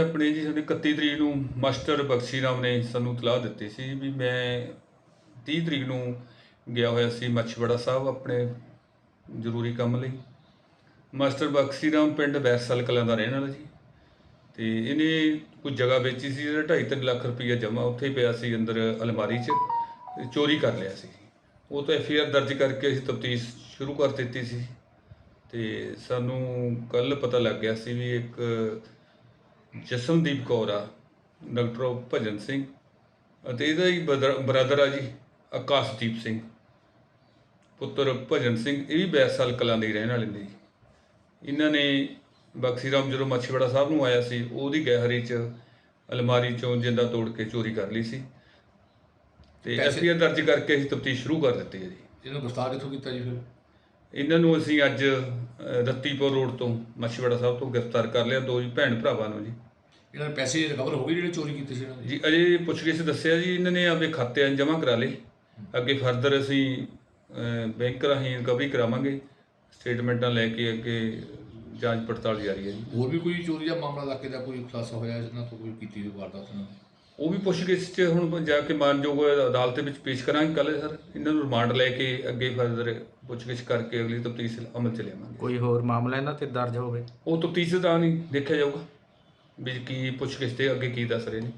ਆਪਣੇ ਜੀ ਸਾਡੇ 31 ਤਰੀਕ ਨੂੰ ਮਾਸਟਰ ਬਖਸ਼ੀ ਰਾਮ ਨੇ ਸਾਨੂੰ ਇਤਲਾਹ ਦਿੱਤੀ ਸੀ ਵੀ ਮੈਂ 30 ਤਰੀਕ ਨੂੰ ਗਿਆ ਹੋਇਆ ਸੀ ਮੱਛੀਵਾੜਾ ਸਾਹਿਬ ਆਪਣੇ ਜ਼ਰੂਰੀ ਕੰਮ ਲਈ। ਮਾਸਟਰ ਬਖਸ਼ੀ ਰਾਮ ਪਿੰਡ ਵੈਸਲ ਕਲਾਂ ਦਾ ਰਹਿਣ ਵਾਲਾ ਜੀ। ਤੇ ਇਹਨੇ ਕੁਝ ਜਗ੍ਹਾ ਵੇਚੀ ਸੀ ਜਿਹੜਾ 2.5 ਲੱਖ ਰੁਪਈਆ ਜਮ੍ਹਾਂ ਉੱਥੇ ਹੀ ਪਿਆ ਸੀ ਅੰਦਰ ਅਲਮਾਰੀ 'ਚ ਚੋਰੀ ਕਰ ਲਿਆ ਸੀ। ਉਹ ਤੋਂ ਐਫ ਆਰ ਦਰਜ ਕਰਕੇ ਅਸੀਂ ਤਫਤੀਸ਼ ਸ਼ੁਰੂ ਕਰ ਦਿੱਤੀ ਸੀ। ਤੇ ਸਾਨੂੰ ਕੱਲ ਪਤਾ ਲੱਗ ਗਿਆ ਸੀ ਵੀ ਇੱਕ ਜਸਮਦੀਪ ਕੌਰ ਆ ਡਾਕਟਰ ਭਜਨ ਸਿੰਘ ਅਤੇ ਇਹਦਾ ਹੀ ਬ੍ਰਦਰ ਆ ਜੀ ਆਕਾਸ਼ਦੀਪ ਸਿੰਘ। ਪੁੱਤਰ ਭਜਨ ਸਿੰਘ ਇਹ ਵੀ ਬੈਸਾਲ ਕਲਾਂ ਦੇ ਰਹਿਣ ਵਾਲੇ ਨੇ ਜੀ। ਇਹਨਾਂ ਨੇ ਬਖਸ਼ੀ ਰਾਮ ਜਦੋਂ ਮੱਛੀਵਾੜਾ ਸਾਹਿਬ ਨੂੰ ਆਇਆ ਸੀ ਉਹਦੀ ਗਹਿਰੀ 'ਚ ਅਲਮਾਰੀ 'ਚੋਂ ਜਿੰਦਾ ਤੋੜ ਕੇ ਚੋਰੀ ਕਰ ਲਈ ਸੀ। ਤੇ ਐਫਆਈਆਰ ਦਰਜ ਕਰਕੇ ਅਸੀਂ ਤਫਤੀਸ਼ ਸ਼ੁਰੂ ਕਰ ਦਿੱਤੀ ਹੈ ਜੀ। ਇਹਨੂੰ ਗ੍ਰਿਫਤਾਰ ਕਿੱਥੋਂ ਕੀਤਾ ਜੀ ਫਿਰ? ਇਹਨਾਂ ਨੂੰ ਅਸੀਂ ਅੱਜ ਰੱਤੀਪੁਰ ਰੋਡ ਤੋਂ ਮੱਛੀਵਾੜਾ ਸਾਹਿਬ ਤੋਂ ਗ੍ਰਿਫਤਾਰ ਕਰ ਲਿਆ ਦੋ ਜੀ ਭੈਣ ਭਰਾਵਾਂ ਨੂੰ ਜੀ। ਇਹਨਾਂ ਦੇ ਪੈਸੇ ਰਿਕਵਰ ਹੋ ਗਏ ਜਿਹੜੇ ਚੋਰੀ ਕੀਤੇ ਸੀ ਇਹਨਾਂ ਦੇ। ਜੀ ਅਜੇ ਪੁੱਛਗਿੱਛ ਦੱਸਿਆ ਜੀ ਇਹਨਾਂ ਨੇ ਆਪਦੇ ਖਾਤੇ ਜਮ੍ਹਾਂ ਕਰਾ ਲਏ। ਅੱਗੇ ਫਰਦਰ ਅਸੀਂ ਬੈਂਕ ਰਾਹੀਂ ਰਿਕਵਰੀ ਕਰਾਵਾਂਗੇ। ਸਟੇਟਮੈਂਟਾਂ ਲੈ ਕੇ ਅੱਗੇ ਜਾਂਚ ਪੜਤਾਲ ਜਾਰੀ ਹੈ ਜੀ। ਹੋਰ ਵੀ ਕੋਈ ਚੋਰੀ ਦਾ ਮਾਮਲਾ ਲੱਗੇ ਦਾ ਕੋਈ ਖੁਲਾਸਾ ਹੋਇਆ ਇਹਨਾਂ ਤੋਂ ਕੋਈ ਕੀਤੀ ਹੋਈ ਵਾਰਦਾਤ ਦੀ ਉਹ ਵੀ ਪੁੱਛਗਿੱਛ 'ਚ ਹੁਣ ਜਾ ਕੇ ਮਾਨਯੋਗ ਅਦਾਲਤ ਵਿੱਚ ਪੇਸ਼ ਕਰਾਂਗੇ ਕੱਲ੍ਹ ਸਰ। ਇਹਨਾਂ ਨੂੰ ਰਿਮਾਂਡ ਲੈ ਕੇ ਅੱਗੇ ਫਰਦਰ ਪੁੱਛਗਿੱਛ ਕਰਕੇ ਅਗਲੀ ਤਫਤੀਸ਼ ਅਮਲ ਚ ਲਿਆਵਾਂਗੇ। ਕੋਈ ਹੋਰ ਮਾਮਲਾ ਇਹਨਾਂ ਤੇ ਦਰਜ ਹੋਵੇ? ਉਹ ਤਫਤੀਸ਼ ਦਾ ਨਹੀਂ ਦੇਖਿਆ ਜਾਊਗਾ। ਵੀ ਕੀ ਪੁੱਛਗਿੱਛ ਤੇ ਅੱਗੇ ਕੀ ਦੱਸ ਰਹੇ ਨੇ?